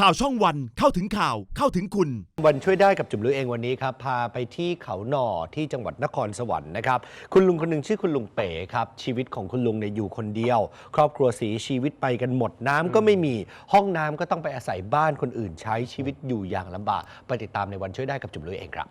ข่าวช่องวันเข้าถึงข่าวเข้าถึงคุณ วันช่วยได้กับจุ๋มลุยเองวันนี้ครับ พาไปที่เขาหน่อที่จังหวัดนครสวรรค์นะครับ คุณลุงคนหนึ่งชื่อคุณลุงเป๋ครับ ชีวิตของคุณลุงเนี่ยอยู่คนเดียว ครอบครัวสีชีวิตไปกันหมดน้ำก็ไม่มีห้องน้ำก็ต้องไปอาศัยบ้านคนอื่นใช้ชีวิตอยู่อย่างลำบากไปติดตามในวันช่วยได้กับจุ๋มลุยเองครับ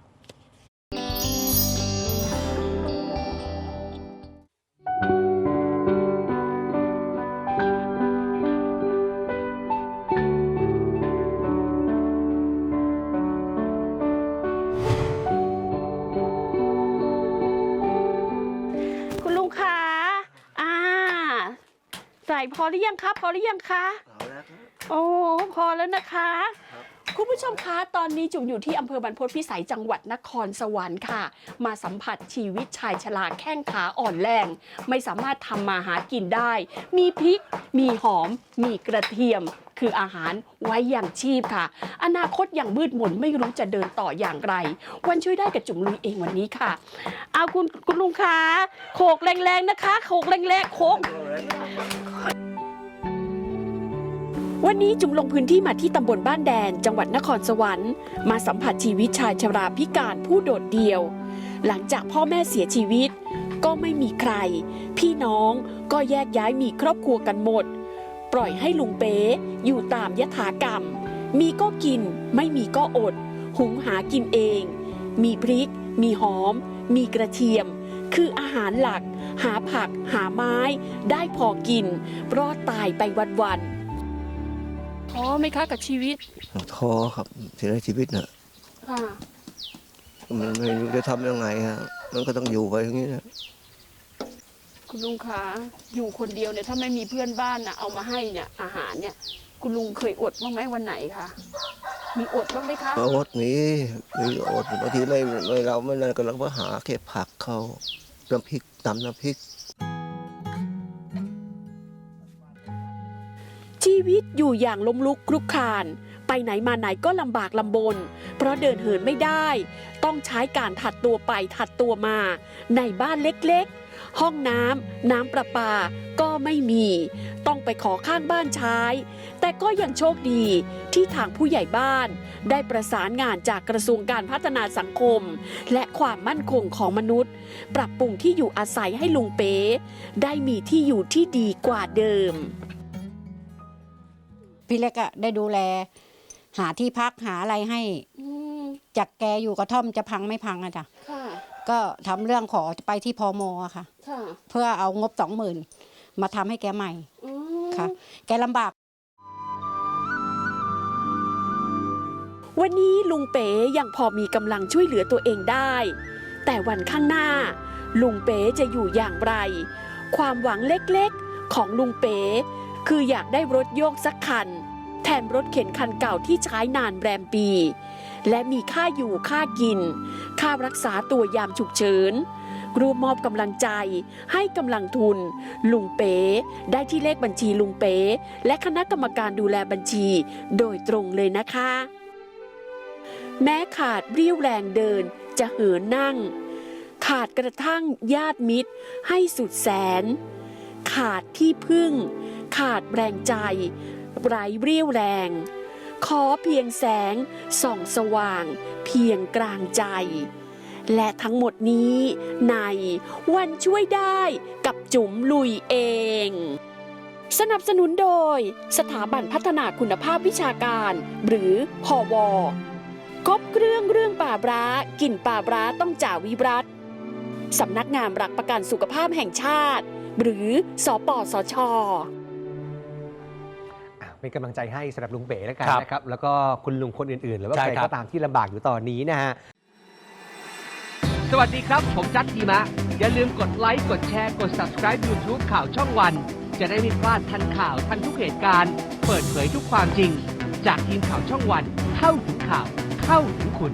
พอหรือยังคะพอหรือยังคะโอ้พอแล้วนะคะคุณผู้ชมคะตอนนี้จุ๋มอยู่ที่อำเภอบรรพตพิสัยจังหวัดนครสวรรค์ค่ะ มาสัมผัสชีวิตชายชราแข้งขาอ่อนแรง ไม่สามารถทำมาหากินได้ มีพริก มีหอม มีกระเทียมคืออาหารไว้อย่างชีพค่ะ อนาคตอย่างมืดมนไม่รู้จะเดินต่ออย่างไร วันช่วยได้กับจุ๋มลุยเองวันนี้ค่ะ เอาคุณคุณลุงคะโขกแรงๆนะคะโขกแรงๆโขกวันนี้จุ๋มลงพื้นที่มาที่ตำบลบ้านแดน จังหวัดนครสวรรค์ มาสัมผัสชีวิตชายชราพิการผู้โดดเดี่ยว หลังจากพ่อแม่เสียชีวิต ก็ไม่มีใคร พี่น้องก็แยกย้ายมีครอบครัวกันหมด ปล่อยให้ลุงเป๊อยู่ตามยถากรรม มีก็กินไม่มีก็อด หุงหากินเอง มีพริก มีหอม มีกระเทียม คืออาหารหลัก หาผัก หาไม้ ได้พอกินรอดตายไปวันๆท้อไหมคะกับชีวิตท้อครับเสียชีวิตนะค่ะมันไม่รู้จะทำยังไงฮะมันก็ต้องอยู่ไปอย่างนี้นะ คุณลุงคะอยู่คนเดียวเนี่ยถ้าไม่มีเพื่อนบ้านนะเอามาให้เนี่ย อาหารเนี่ย คุณลุงเคยอดบ้างไหมวันไหนคะมีอดบ้างไหมคะมาอดนี้มีอดบางทีไม่ไม่เราไม่นั่นก็เราก็หาเก็บผักเขาน้ำพริกตำน้ำพริก ชีวิตอยู่อย่างล้มลุกคลุกคลาน ไปไหนมาไหนก็ลำบากลำบน เพราะเดินเหินไม่ได้ ต้องใช้การถัดตัวไปถัดตัวมา ในบ้านเล็กๆ ห้องน้ำน้ำประปาก็ไม่มี ต้องไปขอข้างบ้านใช้ แต่ก็ยังโชคดีที่ทางผู้ใหญ่บ้าน ได้ประสานงานจากกระทรวงการพัฒนาสังคม และความมั่นคงของมนุษย์ ปรับปรุงที่อยู่อาศัยให้ลุงเป๋ได้มีที่อยู่ที่ดีกว่าเดิมพี่เล็กอะได้ดูแล หาที่พักหาอะไรให้อืมจากแกอยู่กระท่อมจะพังไม่พังอะจ้ะค่ะก็ทำเรื่องขอไปที่พอมอะค่ะค่ะเพื่อเอางบสองหมื่นมาทำให้แกใหม่อืมค่ะ แกลำบาก วันนี้ลุงเป๋ยังพอมีกำลังช่วยเหลือตัวเองได้ แต่วันข้างหน้า ลุงเป๋จะอยู่อย่างไร ความหวังเล็กๆของลุงเป๋คืออยากได้รถโยกสักคัน แทนรถเข็นคันเก่าที่ใช้นานแรมปี และมีค่าอยู่ค่ากิน ค่ารักษาตัวยามฉุกเฉินรวมมอบกำลังใจ ให้กำลังทุน ลุงเป๋ได้ที่เลขบัญชีลุงเป๋และคณะกรรมการดูแลบัญชี โดยตรงเลยนะคะ แม้ขาดเรี่ยวแรงเดินจะเหินนั่ง ขาดกระทั่งญาติมิตร ให้สุดแสน ขาดที่พึ่ง ขาดแรงใจ ไร้เรี่ยวแรง ขอเพียงแสงส่องสว่าง เพียงกลางใจ และทั้งหมดนี้ในวันช่วยได้กับจุ๋มลุยเอง สนับสนุนโดย สถาบันพัฒนาคุณภาพวิชาการ หรือพอวครบเครื่องเรื่องป่าบร้ากลิ่นป่าบร้าต้องจ่าวิรัตสำนักงานหลักประกันสุขภาพแห่งชาติ หรือสอปสชอ เป็นกำลังใจให้สำหรับลุงเป๋แล้วกันครับนะครับ แล้วก็คุณลุงคนอื่นๆ หรือว่าใช่ใครครับ ก็ตามที่ลำบากอยู่ตอนนี้นะฮะ สวัสดีครับ ผมจัดทีมะ อย่าลืมกดไลค์ กดแชร์ กด subscribe YouTube ข่าวช่องวัน จะได้ไม่พลาดทันข่าวทันทุกเหตุการณ์ เปิดเผยทุกความจริง จากทีมข่าวช่องวัน เข้าถึงข่าว เข้าถึงคุณ